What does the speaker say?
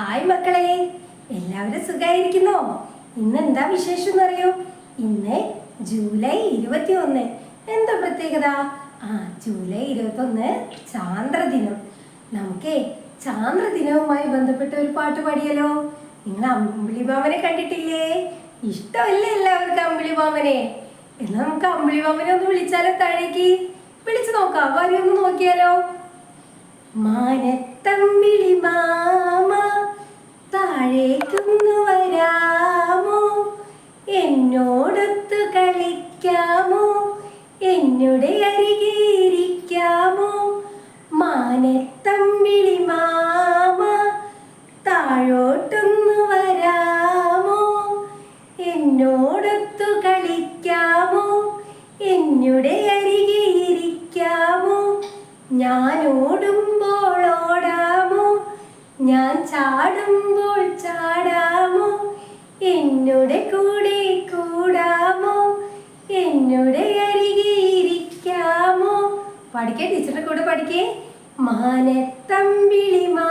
Hi മക്കളെ. എല്ലാവരും സുഖമായിരിക്കുന്നോ ഇന്ന് എന്താ വിശേഷം എന്നറിയോ ഇന്ന് ജൂലൈ ഇരുപത്തി ഒന്ന് എന്താ പ്രത്യേകത? ആ ജൂലൈ ഇരുപത്തി ഒന്ന് ചാന്ദ്രദിനം. നമുക്കേ ചാന്ദ്രദിനവുമായി ബന്ധപ്പെട്ട ഒരു പാട്ട് പാടിയല്ലോ നിങ്ങൾ അമ്പിളിമാമനെ കണ്ടിട്ടില്ലേ? ഇഷ്ടമല്ലേ എല്ലാവർക്കും അമ്പിളിമാമനെ എന്നാ നമുക്ക് അമ്പിളിമാമനെ ഒന്ന് വിളിച്ചാലോ താഴേക്ക്? വിളിച്ചു നോക്കാം. വരി ഒന്ന് നോക്കിയാലോ? മാനത്തമ്പിളി വരാമോ എന്നോടൊത്തു കളിക്കാമോ? എന്നുടെ അരികെ ഇരിക്കാമോ മാനത്തമ്പിളി മാമ താഴോട്ടൊന്നു വരാമോ? എന്നോടൊത്തു കളിക്കാമോ? എന്നുടെ അരികെ ഇരിക്കാമോ ഞാൻ ഓടുമ്പോൾ ഓടാമോ? ഞാൻ ചാടുമ്പോൾ ചാടാമോ എന്നുടെ അരികെ ഇരിക്കാമോ പഠിക്കേ ടീച്ചറുടെ കൂടെ പഠിക്കേ. മാനത്തമ്പിളി മാ